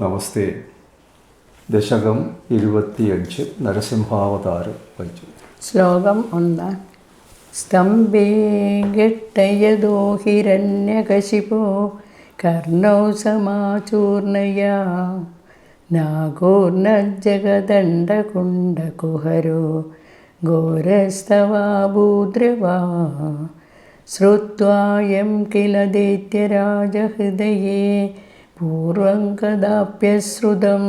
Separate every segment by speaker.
Speaker 1: നമസ്തേ. ദശകം ഇരുപത്തിയഞ്ച് നരസിംഹാവതാരം വഹിച്ചു.
Speaker 2: ശ്ലോകം ഒന്ന്. സ്തംഭേ ഗട്ടയതോ ഹിരണ്യകശിപോ കർണൗ സമാചൂർണയാ നാഗോർണജഗദണ്ഡകുണ്ടകുഹരോ ഘോരസ്തവാ ഭൂദ്രവാ ശ്രുവായം കില ദൈത്യരാജഹൃദയേ പൂർവം കഥാപ്യശ്രുതം.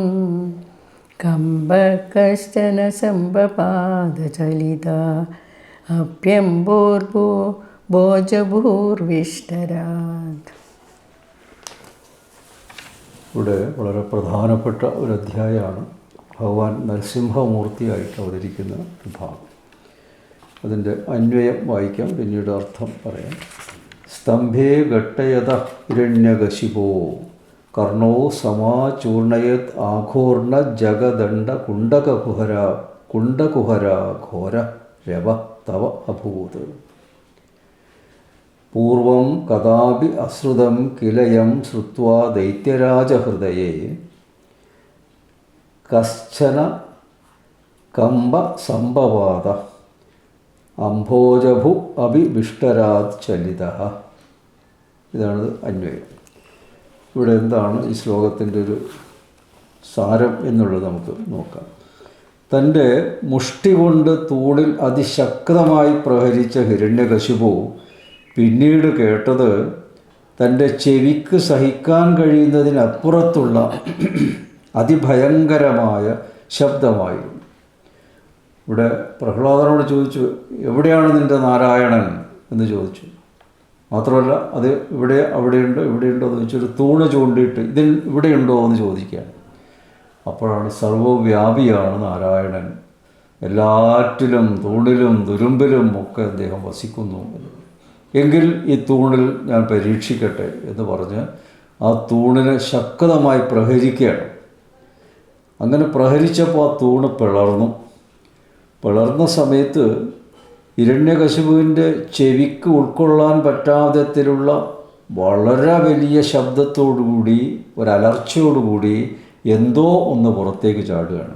Speaker 2: കമ്പകശ്ചന സംബപാദചലിത അപ്യംബോർഭോ ബോജഭൂർവിഷ്ടരാത്
Speaker 1: ഇവിടെ വളരെ പ്രധാനപ്പെട്ട ഒരു അധ്യായമാണ് ഭഗവാൻ നരസിംഹമൂർത്തിയായിട്ട് അവതരിക്കുന്ന ഭാഗം അതിന്റെ അന്വയം വായിക്കാം പിന്നീട് അർത്ഥം പറയാം. സ്തംഭേ ഘട്ടയത ഹിരണ്യകശിപോ. കർണോ സമാചൂർണയത് ആഘോർണ ജഗദണ്ഡ കുണ്ടകകുഹര കുണ്ടകുഹര ഘോര രവ തവ അഭൂത്. പൂർവം കഥാപി അശ്രുതം കിലയം ശ്രുവാ ദൈത്യരാജഹൃദയെ. കശ്ചന കമ്പ സംഭവാത അംഭോജഭു അഭിവിഷ്ടരാത് ചലിത ഇതാണ് അന്വയം. ഇവിടെ എന്താണ് ഈ ശ്ലോകത്തിന്റെ ഒരു സാരം എന്നുള്ളത് നമുക്ക് നോക്കാം. തന്റെ മുഷ്ടി കൊണ്ട് തൂണിൽ അതിശക്തമായി പ്രഹരിച്ച ഹിരണ്യകശിപു പിന്നീട് കേട്ടത് തന്റെ ചെവിക്ക് സഹിക്കാൻ കഴിയുന്നതിനപ്പുറത്തുള്ള അതിഭയങ്കരമായ ശബ്ദമായിരുന്നു. ഇവിടെ പ്രഹ്ലാദനോട് ചോദിച്ചു എവിടെയാണ് നിന്റെ നാരായണൻ? എന്ന് ചോദിച്ചു. മാത്രമല്ല അത് ഇവിടെ അവിടെയുണ്ടോ ഇവിടെയുണ്ടോ എന്ന് ചോദിച്ചൊരു തൂണ് ചൂണ്ടിയിട്ട് ഇതിൽ ഇവിടെയുണ്ടോ എന്ന് ചോദിക്കുകയാണ്. അപ്പോഴാണ് സർവവ്യാപിയാണ് നാരായണൻ. എല്ലാറ്റിലും തൂണിലും തുരുമ്പിലും ഒക്കെ അദ്ദേഹം വസിക്കുന്നു എങ്കിൽ ഈ തൂണിൽ ഞാൻ പരീക്ഷിക്കട്ടെ എന്ന് പറഞ്ഞ് ആ തൂണിനെ ശക്തമായി പ്രഹരിക്കുകയാണ്. അങ്ങനെ പ്രഹരിച്ചപ്പോൾ ആ തൂണ് പിളർന്നു. പിളർന്ന സമയത്ത് ഇരണ്യകശുവിന്റെ ചെവിക്ക് ഉൾക്കൊള്ളാൻ പറ്റാവിധത്തിലുള്ള വളരെ വലിയ ശബ്ദത്തോടുകൂടി ഒരലർച്ചയോടുകൂടി എന്തോ ഒന്ന് പുറത്തേക്ക് ചാടുകയാണ്.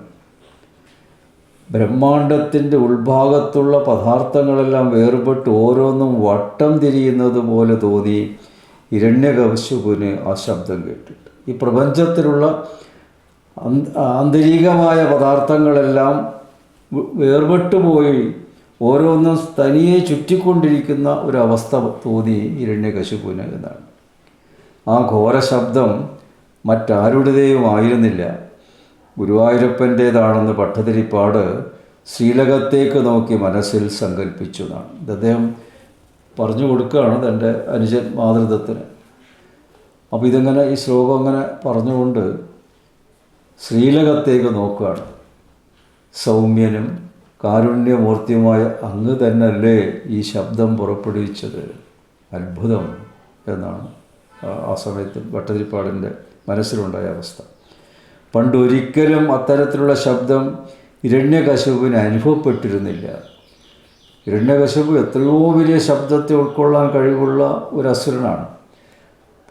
Speaker 1: ബ്രഹ്മാണ്ടത്തിന്റെ ഉൾഭാഗത്തുള്ള പദാർത്ഥങ്ങളെല്ലാം വേർപെട്ട് ഓരോന്നും വട്ടം തിരിയുന്നത് പോലെ തോന്നി ഇരണ്യകശുവിന് ആ ശബ്ദം കേട്ടിട്ട്. ഈ പ്രപഞ്ചത്തിലുള്ള ആന്തരികമായ പദാർത്ഥങ്ങളെല്ലാം വേർപെട്ടു പോയി. ഓരോന്നും തനിയെ ചുറ്റിക്കൊണ്ടിരിക്കുന്ന ഒരവസ്ഥ തോന്നി ഹിരണ്യകശുപുന് എന്നാണ്. ആ ഘോര ശബ്ദം മറ്റാരുടേതേയും ആയിരുന്നില്ല. ഗുരുവായൂരപ്പന്റേതാണെന്ന് പട്ടതിരിപ്പാട് ശ്രീലകത്തേക്ക് നോക്കി മനസ്സിൽ സങ്കല്പിച്ചു എന്നാണ്. ഇത് അദ്ദേഹം പറഞ്ഞു കൊടുക്കുകയാണ് തന്റെ അനുജൻ മാതൃത്വത്തിന്. അപ്പോൾ ഇതിങ്ങനെ ഈ ശ്ലോകം അങ്ങനെ പറഞ്ഞുകൊണ്ട് ശ്രീലകത്തേക്ക് നോക്കുകയാണ്? സൗമ്യനും കാരുണ്യമൂർത്തിയുമായ അങ്ങ് തന്നെയല്ലേ ഈ ശബ്ദം പുറപ്പെടുവിച്ചത്. അത്ഭുതം എന്നാണ് ആ സമയത്ത് ഭട്ടതിരിപ്പാടിന്റെ മനസ്സിലുണ്ടായ അവസ്ഥ. പണ്ടൊരിക്കലും അത്തരത്തിലുള്ള ശബ്ദം ഹിരണ്യകശുവിന് അനുഭവപ്പെട്ടിരുന്നില്ല. ഹിരണ്യകശുപു എത്രയോ വലിയ ശബ്ദത്തെ ഉൾക്കൊള്ളാൻ കഴിവുള്ള ഒരു അസുരനാണ്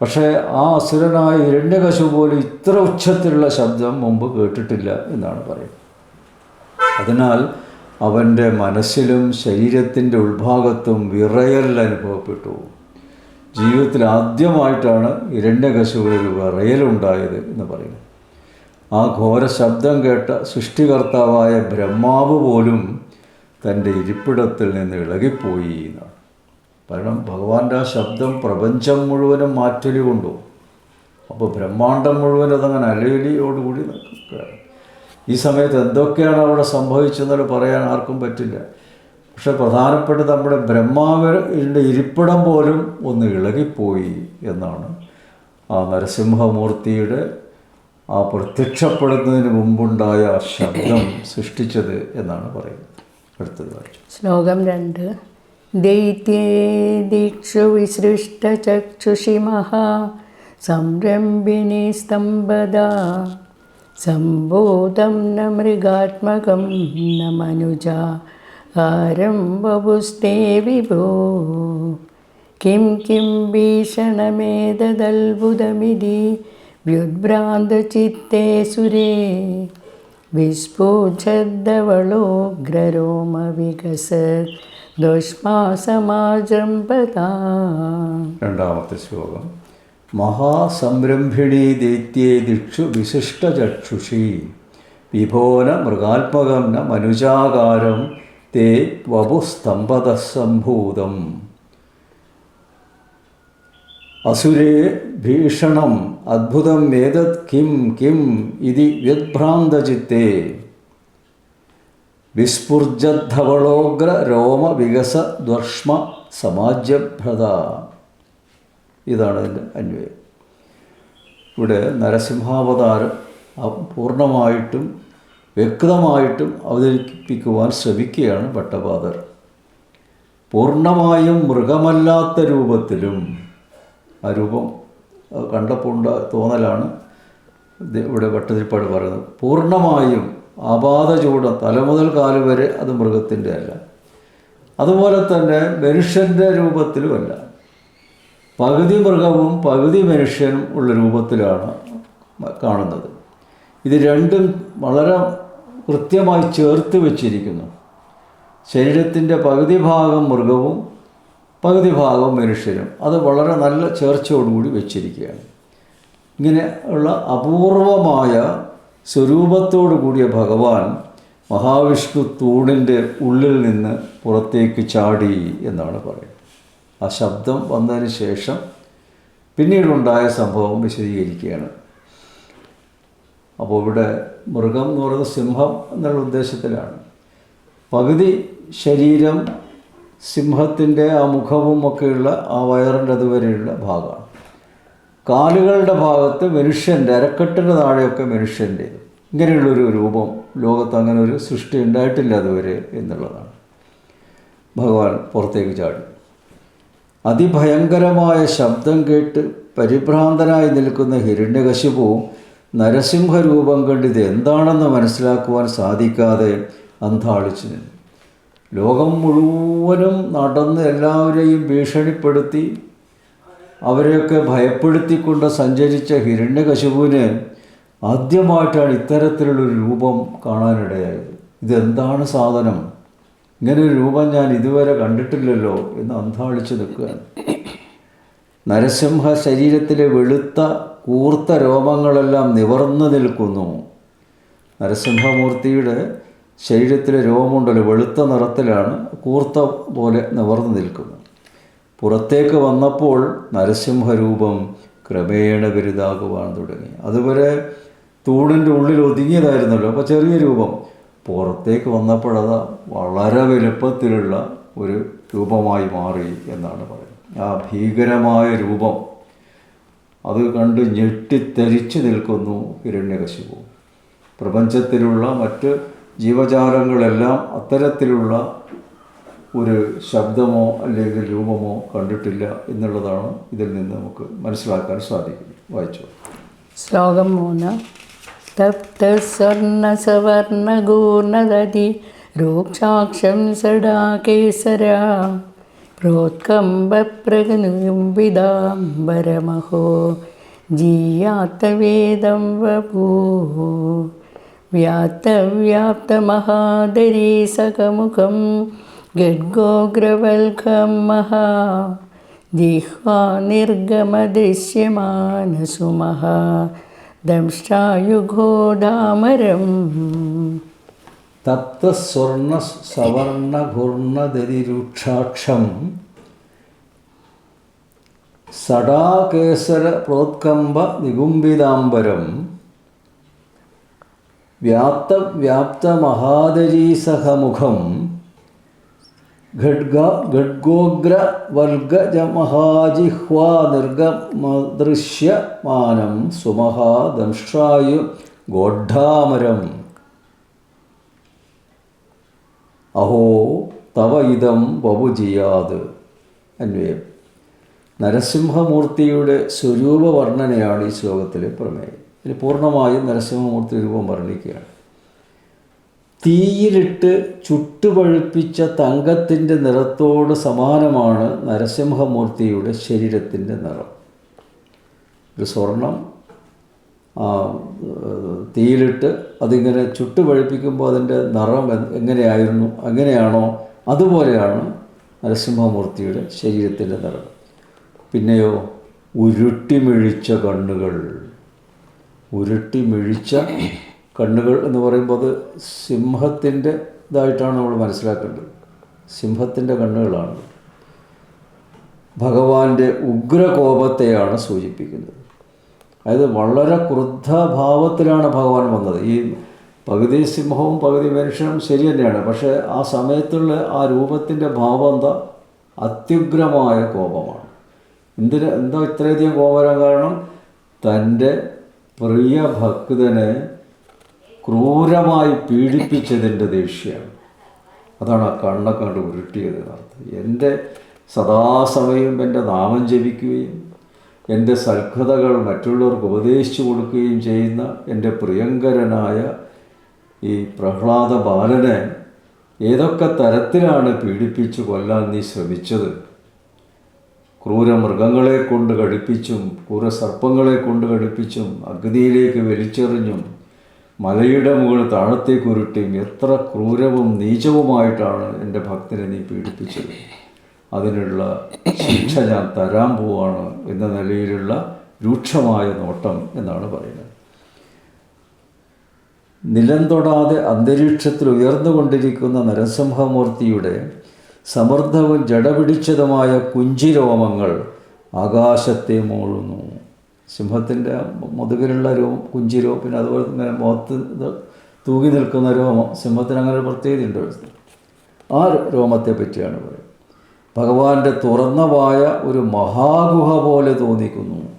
Speaker 1: പക്ഷേ ആ അസുരനായ ഇരണ്യകശു പോലും ഇത്ര ഉച്ചത്തിലുള്ള ശബ്ദം മുമ്പ് കേട്ടിട്ടില്ല എന്നാണ് പറയുന്നത്. അതിനാൽ അവന്റെ മനസ്സിലും ശരീരത്തിന്റെ ഉൾഭാഗത്തും വിറയൽ അനുഭവപ്പെട്ടു. ജീവിതത്തിൽ ആദ്യമായിട്ടാണ് ഇരണ്യകശുവിൽ വിറയലുണ്ടായത് എന്ന് പറയുന്നു ആ ഘോര ശബ്ദം കേട്ട സൃഷ്ടികർത്താവായ ബ്രഹ്മാവ് പോലും തന്റെ ഇരിപ്പിടത്തിൽ നിന്ന് ഇളകിപ്പോയി എന്നാണ്. കാരണം ഭഗവാന്റെ ആ ശബ്ദം പ്രപഞ്ചം മുഴുവനും മാറ്റൊലി കൊണ്ടു. അപ്പോൾ ബ്രഹ്മാണ്ടം മുഴുവൻ അതങ്ങനെ അലയൊലിയോടുകൂടി നിൽക്കുകയാണ്. ഈ സമയത്ത് എന്തൊക്കെയാണ് അവിടെ സംഭവിച്ചതെന്ന് പറയാൻ ആർക്കും പറ്റില്ല. പക്ഷെ പ്രധാനപ്പെട്ട നമ്മുടെ ബ്രഹ്മാവിന്റെ ഇരിപ്പിടം പോലും ഒന്ന് ഇളകിപ്പോയി എന്നാണ് ആ നരസിംഹമൂർത്തിയുടെ ആ പ്രത്യക്ഷപ്പെടുന്നതിന് മുമ്പുണ്ടായ ശബ്ദം സൃഷ്ടിച്ചത് എന്നാണ് പറയുന്നത്. അടുത്തത്
Speaker 2: ശ്ലോകം രണ്ട്. ദൈത്യേ ദീക്ഷു വിസൃഷ്ടചക്ഷുഷി മഹാ സംരംഭിണി സ്തംഭദാ. സംഭൂതം ന മൃഗാത്മകം ന മനുജ ആരംഭപുസ്തേ വിഭോ. Kim Kim ഭീഷണമേതദത്ഭുതമിതി വ്യുദ്ഭ്രാന്തചിത്തേ സുരേ. വിസ്ഫുജദ്ദവളോഗ്രരോമവികസ ദുഷ്മാസമാജംപതാ
Speaker 1: രണ്ടാമത്തെ ശ്ലോകം. മഹാസംരംഭിണീ ദൈത്യേ ദിക്ഷു വിശിഷ്ടചക്ഷുഷി വിഭോന മൃഗാത്മകം ന മനുജാകാരം തേ വപുസ്തംഭതസംഭൂതം അസുരേ ഭീഷണം അദ്ഭുതം ഏതത് കിം കിം ഇതി വ്യദ്ഭ്രാന്തചിത്തേ വിസ്ഫുർജദ്ധവളോഗ്ര രോമ വികസ ദർഷ്മ സമാജ്യഭ്രത. ഇതാണ് അതിന്റെ അന്വയം. ഇവിടെ നരസിംഹാവതാരം പൂർണമായിട്ടും വ്യക്തമായിട്ടും അവതരിപ്പിക്കുവാൻ ശ്രമിക്കുകയാണ് ഭട്ടപാദർ. പൂർണമായും മൃഗമല്ലാത്ത രൂപത്തിലും ആ രൂപം കണ്ടപ്പോൾ തോന്നലാണ് ഇവിടെ ഭട്ടതിരിപ്പാട് പറയുന്നത്. പൂർണമായും അപാധ ചൂടം തലമുതൽ കാൽ വരെ അത് മൃഗത്തിന്റെ അല്ല. അതുപോലെ തന്നെ മനുഷ്യന്റെ രൂപത്തിലുമല്ല. പകുതി മൃഗവും പകുതി മനുഷ്യനും ഉള്ള രൂപത്തിലാണ് കാണുന്നത്. ഇത് രണ്ടും വളരെ കൃത്യമായി ചേർത്ത് വച്ചിരിക്കുന്നു. ശരീരത്തിന്റെ പകുതി ഭാഗം മൃഗവും പകുതി ഭാഗം മനുഷ്യനും. അത് വളരെ നല്ല ചേർച്ചയോടുകൂടി വെച്ചിരിക്കുകയാണ്. ഇങ്ങനെ ഉള്ള അപൂർവമായ സ്വരൂപത്തോടു കൂടിയ ഭഗവാൻ മഹാവിഷ്ണു തൂണിന്റെ ഉള്ളിൽ നിന്ന് പുറത്തേക്ക് ചാടി എന്നാണ് പറയുന്നത്. ആ ശബ്ദം വന്നതിന് ശേഷം പിന്നീടുണ്ടായ സംഭവം വിശദീകരിക്കുകയാണ്. അപ്പോൾ ഇവിടെ മൃഗം എന്ന് പറയുന്നത് സിംഹം എന്നുള്ള ഉദ്ദേശത്തിലാണ്. പകുതി ശരീരം സിംഹത്തിന്റെ ആ മുഖവും ഒക്കെയുള്ള ആ വയറിന്റെ അതുവരെയുള്ള ഭാഗമാണ്. കാലുകളുടെ ഭാഗത്ത് മനുഷ്യന്റെ അരക്കെട്ടിന്റെ താഴെയൊക്കെ മനുഷ്യന്റെ. ഇങ്ങനെയുള്ളൊരു രൂപം ലോകത്ത് അങ്ങനെ ഒരു സൃഷ്ടി ഉണ്ടായിട്ടില്ല അതുവരെ എന്നുള്ളതാണ്. ഭഗവാൻ പുറത്തേക്ക് ചാടി. അതിഭയങ്കരമായ ശബ്ദം കേട്ട് പരിഭ്രാന്തനായി നിൽക്കുന്ന ഹിരണ്യകശിപു നരസിംഹരൂപം കണ്ട് ഇത് എന്താണെന്ന് മനസ്സിലാക്കുവാൻ സാധിക്കാതെ അന്താളിച്ചു നിന്നു. ലോകം മുഴുവനും നടന്ന് എല്ലാവരെയും ഭീഷണിപ്പെടുത്തി അവരെയൊക്കെ ഭയപ്പെടുത്തിക്കൊണ്ട് സഞ്ചരിച്ച ഹിരണ്യകശിപുവിന് ആദ്യമായിട്ടാണ് ഇത്തരത്തിലുള്ളൊരു രൂപം കാണാനിടയായത്. ഇതെന്താണ് സാധനം? ഇങ്ങനെ ഒരു രൂപം ഞാൻ ഇതുവരെ കണ്ടിട്ടില്ലല്ലോ എന്ന് അന്താളിച്ച് നിൽക്കുകയാണ്. നരസിംഹ ശരീരത്തിലെ വെളുത്ത കൂർത്ത രോമങ്ങളെല്ലാം നിവർന്നു നിൽക്കുന്നു. നരസിംഹമൂർത്തിയുടെ ശരീരത്തിലെ രോമമുണ്ടല്ലോ വെളുത്ത നിറത്തിലാണ് കൂർത്ത പോലെ നിവർന്നു നിൽക്കുന്നത്. പുറത്തേക്ക് വന്നപ്പോൾ നരസിംഹരൂപം ക്രമേണ വലുതാകുവാൻ തുടങ്ങി. അതുവരെ തൂണിന്റെ ഉള്ളിൽ ഒതുങ്ങിയതായിരുന്നല്ലോ അപ്പോൾ ചെറിയ രൂപം. പുറത്തേക്ക് വന്നപ്പോഴത് വളരെ വലുപ്പത്തിലുള്ള ഒരു രൂപമായി മാറി എന്നാണ് പറയുന്നത്. ആ ഭീകരമായ രൂപം അത് കണ്ട് ഞെട്ടിത്തരിച്ചു നിൽക്കുന്നു ഹിരണ്യകശിപു. പ്രപഞ്ചത്തിലുള്ള മറ്റ് ജീവജാലങ്ങളെല്ലാം അത്തരത്തിലുള്ള ഒരു ശബ്ദമോ അല്ലെങ്കിൽ രൂപമോ കണ്ടിട്ടില്ല എന്നുള്ളതാണ് ഇതിൽ നിന്ന് നമുക്ക് മനസ്സിലാക്കാൻ സാധിക്കും. വായിച്ചു.
Speaker 2: ശ്ലോകം മൂന്ന്. തപ്തസ്വർണസവർണഗൂർണദതി രൂക്ഷാക്ഷം സടാകേസര പ്രോത്കമ്പപ്രഗനുംവിദാംബരമഹോ ജീയാത്തവേദം വപൂ വ്യാത്തവ്യാപ്തമഹാദരീ സകമുഖം ഗഡ്ഗോഗ്രവൽഖം മഹാ. ജിഹ്വാ നിർഗമദൃശ്യമാനസുമഹ ദംഷ്ടായുഘോദാമരം
Speaker 1: തപ്തസ്വർണ സവർണഘൂർണദരിരുക്ഷാക്ഷം സടാകേസര പ്രോത്കമ്പ നികുംബിതാംബരം വ്യാപ്തവ്യാപ്തമഹാദരീസഹമുഖം. വ്യാപ്ത മഹാദരീസഹമുഖം ഖഡ്ഗ ഖഡ്ഗോഗ്ര വൽഗജ മഹാജിഹ്വാ നിർഗമദൃശ്യമാനം സുമഹാ ദംഷ്ട്രായു ഗോഡ്ഢാമരം. അഹോ തവ ഇതം ബബുജിയാത് അന്വയം. നരസിംഹമൂർത്തിയുടെ സ്വരൂപ വർണനയാണ് ഈ ശ്ലോകത്തിലെ പ്രമേയം. ഇതിൽ പൂർണമായും നരസിംഹമൂർത്തി രൂപം വർണിക്കുകയാണ്. തീയിലിട്ട് ചുട്ടുപഴുപ്പിച്ച തങ്കത്തിന്റെ നിറത്തോട് സമാനമാണ് നരസിംഹമൂർത്തിയുടെ ശരീരത്തിന്റെ നിറം. ഒരു സ്വർണം. തീയിലിട്ട് അതിങ്ങനെ ചുട്ടുപഴുപ്പിക്കുമ്പോൾ അതിന്റെ നിറം എങ്ങനെയായിരുന്നു? അങ്ങനെയാണോ അതുപോലെയാണ് നരസിംഹമൂർത്തിയുടെ ശരീരത്തിന്റെ നിറം. പിന്നെയോ ഉരുട്ടിമിഴിച്ച കണ്ണുകൾ. ഉരുട്ടിമിഴിച്ച കണ്ണുകൾ എന്ന് പറയുമ്പോൾ അത് സിംഹത്തിന്റെ ഇതായിട്ടാണ് നമ്മൾ മനസ്സിലാക്കേണ്ടത്. സിംഹത്തിന്റെ കണ്ണുകളാണ്. ഭഗവാന്റെ ഉഗ്രകോപത്തെയാണ് സൂചിപ്പിക്കുന്നത്. അതായത് വളരെ ക്രുദ്ധഭാവത്തിലാണ് ഭഗവാൻ വന്നത്. ഈ പകുതി സിംഹവും പകുതി മനുഷ്യനും ശരി തന്നെയാണ്. പക്ഷേ ആ സമയത്തുള്ള ആ രൂപത്തിന്റെ ഭാവം എന്താ? അത്യുഗ്രമായ കോപമാണ്. എന്തിന്? എന്താ ഇത്രയധികം കോപം കാരണം? തന്റെ പ്രിയ ഭക്തനെ ക്രൂരമായി പീഡിപ്പിച്ചതിന്റെ ദേഷ്യമാണ് അതാണ് ആ കണ്ണൊക്കെ കണ്ട് ഉരുട്ടിയത് എന്നർത്ഥം എന്റെ സദാസമയം എന്റെ നാമം ജപിക്കുകയും എന്റെ സൽക്കഥകൾ മറ്റുള്ളവർക്ക് ഉപദേശിച്ചു കൊടുക്കുകയും ചെയ്യുന്ന എന്റെ പ്രിയങ്കരനായ ഈ പ്രഹ്ലാദ ബാലനെ ഏതൊക്കെ തരത്തിലാണ് പീഡിപ്പിച്ച് കൊല്ലാൻ നീ ശ്രമിച്ചത്? ക്രൂരമൃഗങ്ങളെ കൊണ്ട് കഴിപ്പിച്ചും ക്രൂരസർപ്പങ്ങളെ കൊണ്ട് കഴിപ്പിച്ചും അഗ്നിയിലേക്ക് വലിച്ചെറിഞ്ഞും മലയുടെ മുകളിൽ താഴത്തേക്ക് ഉരുട്ടിയും എത്ര ക്രൂരവും നീചവുമായിട്ടാണ് എന്റെ ഭക്തനെ നീ പീഡിപ്പിച്ചത്. അതിനുള്ള ശിക്ഷ ഞാൻ തരാൻ പോവാണ് എന്ന നിലയിലുള്ള രൂക്ഷമായ നോട്ടം എന്നാണ് പറയുന്നത്. നിലം തൊടാതെ അന്തരീക്ഷത്തിൽ ഉയർന്നുകൊണ്ടിരിക്കുന്ന നരസിംഹമൂർത്തിയുടെ സമൃദ്ധവും ജടപിടിച്ചതുമായ കുഞ്ചിരോമങ്ങൾ ആകാശത്തെ മൂളുന്നു. സിംഹത്തിന്റെ മുതുകിലുള്ള രോ കുഞ്ചിരോ പിന്നെ അതുപോലെ തന്നെ മുഖത്ത് തൂകി നിൽക്കുന്ന രോമം സിംഹത്തിന് അങ്ങനെ ഒരു പ്രത്യേകതയുണ്ട് ആ രോമത്തെ പറ്റിയാണ് പറയുന്നത്. ഭഗവാന്റെ തുറന്ന വായ ഒരു മഹാഗുഹ പോലെ തോന്നിക്കുന്നു.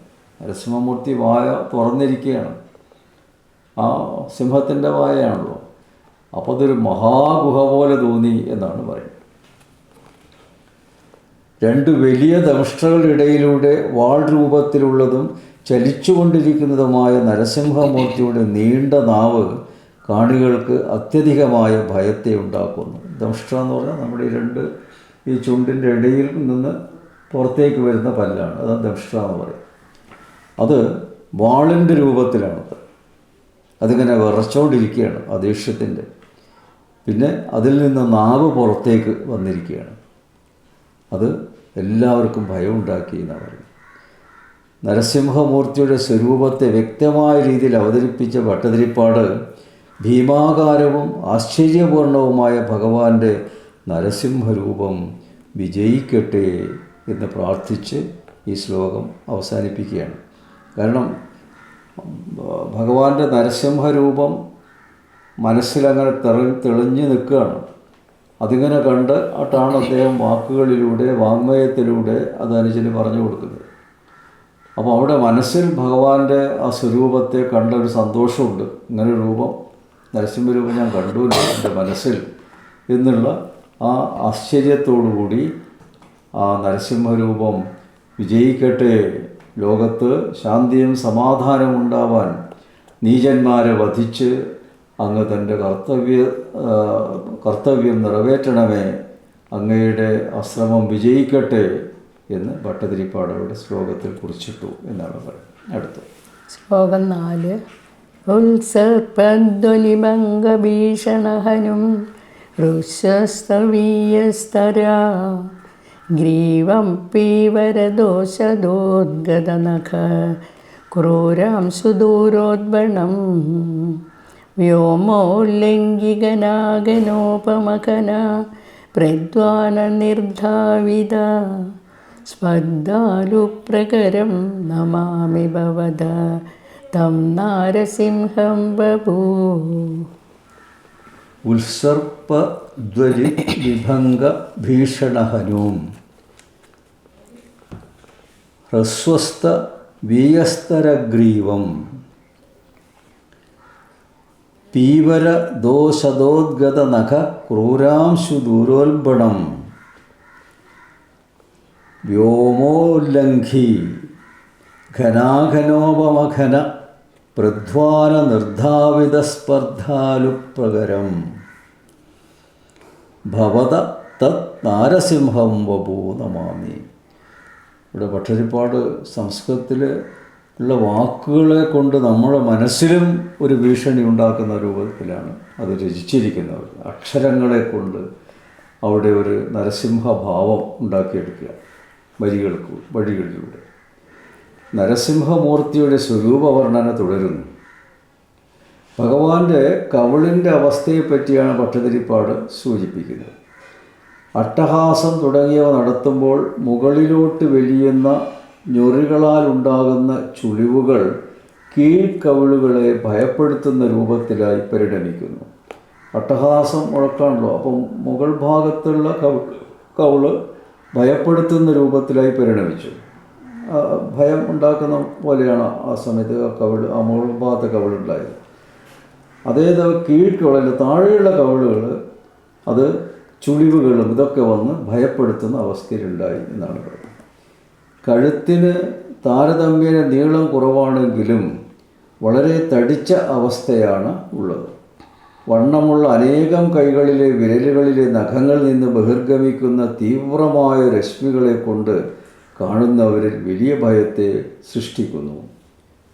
Speaker 1: നരസിംഹമൂർത്തി വായ തുറന്നിരിക്കുകയാണ്. ആ സിംഹത്തിന്റെ വായയാണല്ലോ. അപ്പോൾ അതൊരു മഹാഗുഹ പോലെ തോന്നി എന്നാണ് പറയുന്നത്. രണ്ട് വലിയ ദംഷ്ടകളുടെ ഇടയിലൂടെ വാൾ രൂപത്തിലുള്ളതും ചലിച്ചുകൊണ്ടിരിക്കുന്നതുമായ നരസിംഹമൂർത്തിയുടെ നീണ്ട നാവ് കാണികൾക്ക് അത്യധികമായ ഭയത്തെ ഉണ്ടാക്കുന്നു. ദംഷ്ട എന്ന് പറഞ്ഞാൽ നമ്മുടെ രണ്ട് ഈ ചുണ്ടിന്റെ ഇടയിൽ നിന്ന് പുറത്തേക്ക് വരുന്ന പല്ലാണ്. അത് ദംഷ്ട എന്ന് പറയും. അത് വാളിന്റെ രൂപത്തിലാണത്. അതിങ്ങനെ വിറച്ചുകൊണ്ടിരിക്കുകയാണ് അദീഷ്യത്തിന്റെ. പിന്നെ അതിൽ നിന്ന് നാവ് പുറത്തേക്ക് വന്നിരിക്കുകയാണ്. അത് എല്ലാവർക്കും ഭയം ഉണ്ടാക്കി എന്നാണ് നരസിംഹമൂർത്തിയുടെ സ്വരൂപത്തെ വ്യക്തമായ രീതിയിൽ അവതരിപ്പിച്ച ഭട്ടതിരിപ്പാട് ഭീമാകാരവും ആശ്ചര്യപൂർണവുമായ ഭഗവാന്റെ നരസിംഹരൂപം വിജയിക്കട്ടെ എന്ന് പ്രാർത്ഥിച്ച് ഈ ശ്ലോകം അവസാനിപ്പിക്കുകയാണ്. കാരണം ഭഗവാന്റെ നരസിംഹരൂപം മനസ്സിലങ്ങനെ തെളി തെളിഞ്ഞു നിൽക്കുകയാണ്. അതിങ്ങനെ കണ്ട് ആട്ടാണ് അദ്ദേഹം വാക്കുകളിലൂടെ വാങ്മയത്തിലൂടെ അത് അനുജന് പറഞ്ഞു കൊടുക്കുന്നത്. അപ്പോൾ അവിടെ മനസ്സിൽ ഭഗവാന്റെ ആ സ്വരൂപത്തെ കണ്ട ഒരു സന്തോഷമുണ്ട്. ഇങ്ങനെ രൂപം നരസിംഹരൂപം ഞാൻ കണ്ടു എന്റെ മനസ്സിൽ എന്നുള്ള ആ ആശ്ചര്യത്തോടുകൂടി ആ നരസിംഹരൂപം വിജയിക്കട്ടെ ലോകത്ത് ശാന്തിയും സമാധാനവും ഉണ്ടാവാൻ നീചന്മാരെ വധിച്ച് അങ്ങ് തന്റെ കർത്തവ്യ കർത്തവ്യം നിറവേറ്റണമേ അങ്ങയുടെ അശ്രമം വിജയിക്കട്ടെ. എന്ന് ഭട്ടതിരിപ്പാടവരുടെ ശ്ലോകത്തിൽ കുറിച്ചിട്ടു എന്നാണ് പറയുന്നത്. അടുത്ത്.
Speaker 2: ശ്ലോകം നാല്. ഉത്സർപ്പദ്വലിഭംഗഭീഷണഹനും ഋഷ്യസ്തവീയസ്തരാ ഗ്രീവം പീവരദോഷദോദ്ഗതനഖ. ക്രൂരം സുദൂരോദ്ബണം വ്യോമോല്ലംഘികനാഗനോപമകന പ്രദ്വാനനിർധാവിത സ്പർദ്ധാലുപ്രകരം നമാമി ഭവത. തം നാരസിംഹം ബഭൂ.
Speaker 1: ഉത്സർപ്പദ്വലി വിഭംഗ ഭീഷണഹനൂം. ഹ്രസ്വസ്ഥ വീയസ്തരഗ്രീവം. പീവരദോഷദോദ്ഗതനഖ നഖ ക്രൂരാംശു ദൂരോൽബണം വ്യോമോല്ലംഘി ഘനാഘനോപമഘന പ്രധ്വാന നിർധാവിത സ്പർദ്ധാലുപ്രകരം ഭവത തത് നാരസിംഹം വപൂ നമാമി. ഇവിടെ പക്ഷരിപ്പാട് സംസ്കൃതത്തിൽ ഉള്ള വാക്കുകളെ കൊണ്ട് നമ്മുടെ മനസ്സിലും ഒരു ഭീഷണി ഉണ്ടാക്കുന്ന രൂപത്തിലാണ് അത് രചിച്ചിരിക്കുന്നത്. അക്ഷരങ്ങളെ കൊണ്ട് അവിടെ ഒരു നരസിംഹഭാവം ഉണ്ടാക്കിയെടുക്കുക. വരികൾക്ക് വഴികളിലൂടെ. നരസിംഹമൂർത്തിയുടെ സ്വരൂപവർണന തുടരുന്നു. ഭഗവാന്റെ കവിളിന്റെ അവസ്ഥയെപ്പറ്റിയാണ് ഭട്ടതിരിപ്പാട് സൂചിപ്പിക്കുന്നത്. അട്ടഹാസം തുടങ്ങിയവ നടത്തുമ്പോൾ മുകളിലോട്ട് വലിയുന്ന ഞൊറികളാൽ ഉണ്ടാകുന്ന ചുളിവുകൾ കീഴ്ക്കവിളുകളെ ഭയപ്പെടുത്തുന്ന രൂപത്തിലായി പരിണമിക്കുന്നു. അട്ടഹാസം മുഴക്കാണല്ലോ. അപ്പം മുകൾ ഭാഗത്തുള്ള കവിൾ കവിൾ ഭയപ്പെടുത്തുന്ന രൂപത്തിലായി പരിണമിച്ചു. ഭയം ഉണ്ടാക്കുന്ന പോലെയാണ് ആ സമയത്ത് കവിൾ ആ മുകൾ ഭാഗത്തെ കവിളുണ്ടായത് അതേത് കീഴ്ക്കുള്ള താഴെയുള്ള കവിളുകൾ അത് ചുളിവുകളും ഇതൊക്കെ വന്ന് ഭയപ്പെടുത്തുന്ന അവസ്ഥയിലുണ്ടായി എന്നാണ് പറയുന്നത്. കഴുത്തിന് താരതമ്യേന നീളം കുറവാണെങ്കിലും വളരെ തടിച്ച അവസ്ഥയാണ് ഉള്ളത്. വണ്ണമുള്ള അനേകം കൈകളിലെ വിരലുകളിലെ നഖങ്ങളിൽ നിന്ന് ബഹിർഗമിക്കുന്ന തീവ്രമായ രശ്മികളെ കൊണ്ട് കാണുന്നവരിൽ വലിയ ഭയത്തെ സൃഷ്ടിക്കുന്നു.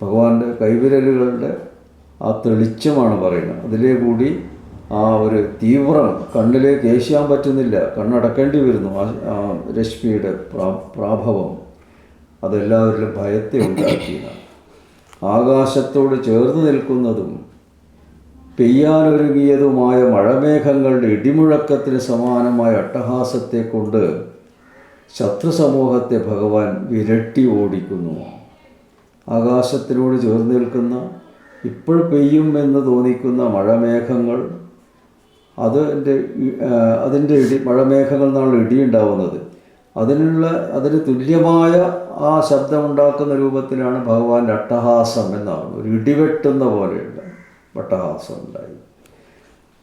Speaker 1: ഭഗവാന്റെ കൈവിരലുകളുടെ ആ തെളിച്ചമാണ് പറയുന്നത്. അതിലെ കൂടി ആ ഒരു തീവ്രം കണ്ണിലേക്ക് ഏശിയാൻ പറ്റുന്നില്ല. കണ്ണടക്കേണ്ടി വരുന്നു ആ രശ്മിയുടെ പ്രാ പ്രാഭവം. അതെല്ലാവരിലും ഭയത്തെ ഉണ്ടാക്കിയതാണ്. ആകാശത്തോട് ചേർന്ന് നിൽക്കുന്നതും പെയ്യാനൊരുങ്ങിയതുമായ മഴമേഘങ്ങളുടെ ഇടിമുഴക്കത്തിന് സമാനമായ അട്ടഹാസത്തെ കൊണ്ട് ശത്രു സമൂഹത്തെ ഭഗവാൻ വിരട്ടി ഓടിക്കുന്നു. ആകാശത്തിനോട് ചേർന്ന് നിൽക്കുന്ന ഇപ്പോൾ പെയ്യും എന്ന് തോന്നിക്കുന്ന മഴമേഘങ്ങൾ അതിന്റെ അതിന്റെ ഇടി മഴമേഘങ്ങൾ നിന്നാണ് ഇടിയുണ്ടാവുന്നത്. അതിനുള്ള അതിന് തുല്യമായ ആ ശബ്ദമുണ്ടാക്കുന്ന രൂപത്തിലാണ് ഭഗവാൻ അട്ടഹാസം എന്നാണ് ഒരു ഇടിവെട്ടുന്ന പോലെയുള്ള അട്ടഹാസം ഉണ്ടായി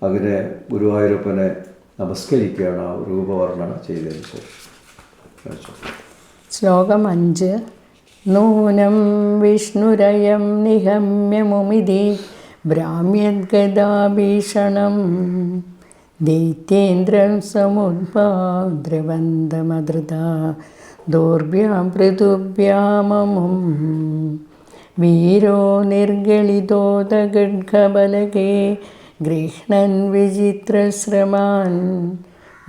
Speaker 1: അതിനെ ഗുരുവായൂരപ്പനെ നമസ്കരിക്കുകയാണ് ആ രൂപവർണന ചെയ്തതിന് ശേഷം.
Speaker 2: ശ്ലോകം അഞ്ച്. നൂനം വിഷ്ണുരയം നിഹമ്യമുമിതി ഭ്രാമ്യദ്ഗദാഭീഷണം ദൈത്യേന്ദ്രം സമുദ്ഭാദ്രവന്തമധൃത ദോർഭ്യാം പൃഥുഭ്യാമമും വീരോ നിർഗളിതോദഗഡ്ഗബലകേ ഗൃഹ്ണൻ വിചിത്രശ്രമാൻ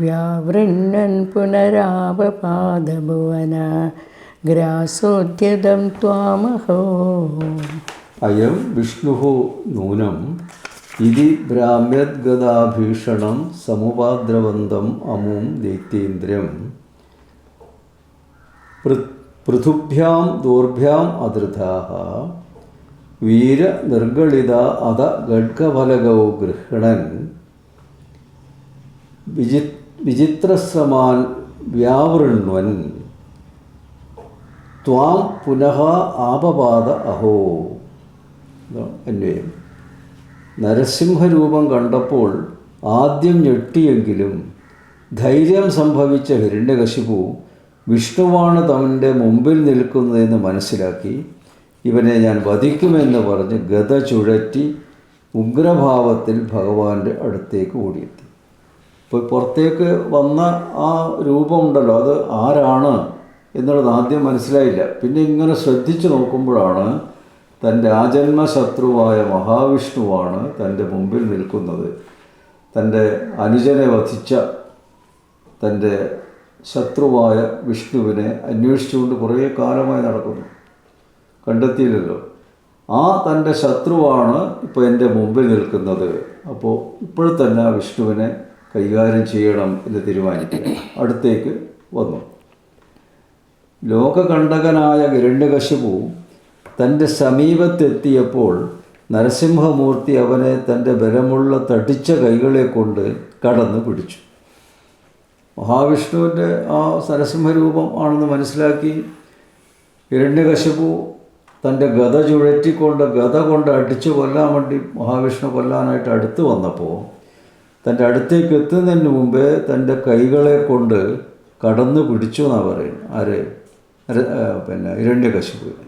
Speaker 2: വ്യാവൃണ്ണൻ പുനരാപപാദഭുവന ഗ്രാസോദ്യതം ത്വാമഹോ.
Speaker 1: അയം വിഷ്ണു നൂനം ഇതി ഭ്രാമ്യദ്ഗദാഭീഷണം സമുപാദ്രവന്തം അമും ദൈത്യേന്ദ്രം പൃഥുഭ്യാം ദൂർഭ്യാം അധൃതാः വീര നിർഗളിത അത ഗഡ്ഗഫലകൗ ഗൃഹണൻ. വിചി വിചിത്രശ്രമാൻ വ്യാവൃണ്വൻ. ത്വാം പുനഃ ആപപാത അഹോ. അന്വയം നരസിംഹരൂപം കണ്ടപ്പോൾ ആദ്യം ഞെട്ടിയെങ്കിലും ധൈര്യം സംഭവിച്ച ഹിരണ്യകശിപു വിഷ്ണുവാണ് തന്റെ മുമ്പിൽ നിൽക്കുന്നതെന്ന് മനസ്സിലാക്കി ഇവനെ ഞാൻ വധിക്കുമെന്ന് പറഞ്ഞ് ഗത ചുഴറ്റി ഉഗ്രഭാവത്തിൽ ഭഗവാന്റെ അടുത്തേക്ക് ഓടിയെത്തി. ഇപ്പോൾ പുറത്തേക്ക് വന്ന ആ രൂപമുണ്ടല്ലോ അത് ആരാണ് എന്നുള്ളത് ആദ്യം മനസ്സിലായില്ല. പിന്നെ ഇങ്ങനെ ശ്രദ്ധിച്ചു നോക്കുമ്പോഴാണ് തന്റെ ആജന്മ ശത്രുവായ മഹാവിഷ്ണുവാണ് തന്റെ മുമ്പിൽ നിൽക്കുന്നത്. തന്റെ അനുജനെ വധിച്ച തന്റെ ശത്രുവായ വിഷ്ണുവിനെ അന്വേഷിച്ചുകൊണ്ട് കുറേ കാലമായി നടക്കുന്നു. കണ്ടെത്തിയില്ലല്ലോ. ആ തന്റെ ശത്രുവാണ് ഇപ്പോൾ എന്റെ മുമ്പിൽ നിൽക്കുന്നത്. അപ്പോൾ ഇപ്പോൾ തന്നെ ആ വിഷ്ണുവിനെ കൈകാര്യം ചെയ്യണം എന്ന് തീരുമാനിക്കുക അടുത്തേക്ക് വന്നു. ലോകകണ്ടകനായ ഹിരണ്യകശിപു തന്റെ സമീപത്തെത്തിയപ്പോൾ നരസിംഹമൂർത്തി അവനെ തന്റെ ബലമുള്ള തടിച്ച കൈകളെ കൊണ്ട് കടന്നു പിടിച്ചു. മഹാവിഷ്ണുവിന്റെ ആ സരസിംഹരൂപം ആണെന്ന് മനസ്സിലാക്കി ഹിരണ്യകശിപു തന്റെ ഗത ചുഴറ്റിക്കൊണ്ട് ഗത കൊണ്ട് അടിച്ചു കൊല്ലാൻ വേണ്ടി മഹാവിഷ്ണു കൊല്ലാനായിട്ട് അടുത്ത് വന്നപ്പോൾ തന്റെ അടുത്തേക്ക് എത്തുന്നതിന് മുമ്പേ തന്റെ കൈകളെ കൊണ്ട് കടന്നു പിടിച്ചു എന്നാണ് പറയുന്നത്. ആര്? പിന്നെ ഹിരണ്യകശിപുവിനെ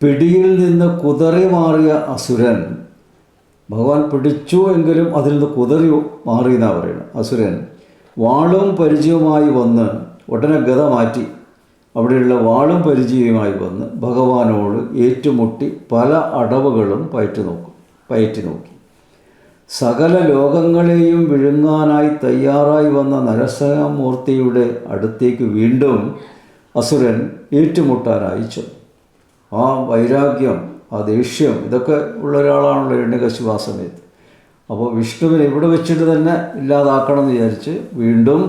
Speaker 1: പിടിയിൽ നിന്ന് കുതറി മാറിയ അസുരൻ ഭഗവാൻ പിടിച്ചു എങ്കിലും അതിൽ നിന്ന് കുതറി മാറി എന്നാണ് പറയുന്നത്. അസുരൻ വാളും പരിചയവുമായി വന്ന് ഉടനെ ഗത മാറ്റി. അവിടെയുള്ള വാളും പരിചയവുമായി വന്ന് ഭഗവാനോട് ഏറ്റുമുട്ടി പല അടവുകളും പയറ്റി നോക്കും പയറ്റി നോക്കി. സകല ലോകങ്ങളെയും വിഴുങ്ങാനായി തയ്യാറായി വന്ന നരസിംഹമൂർത്തിയുടെ അടുത്തേക്ക് വീണ്ടും അസുരൻ ഏറ്റുമുട്ടാനായി ചെന്നു. ആ വൈരാഗ്യം ആ ദേഷ്യം ഇതൊക്കെ ഉള്ള ഒരാളാണല്ലോ എണ്ണികശിവ ആ സമയത്ത്. അപ്പോൾ വിഷ്ണുവിനെ ഇവിടെ വെച്ചിട്ട് തന്നെ ഇല്ലാതാക്കണം എന്ന് വിചാരിച്ച് വീണ്ടും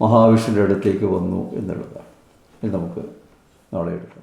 Speaker 1: മഹാവിഷ്ണുവിന്റെ അടുത്തേക്ക് വന്നു എന്നുള്ളതാണ്. ഇത് നമുക്ക് നാളെ എടുക്കാം.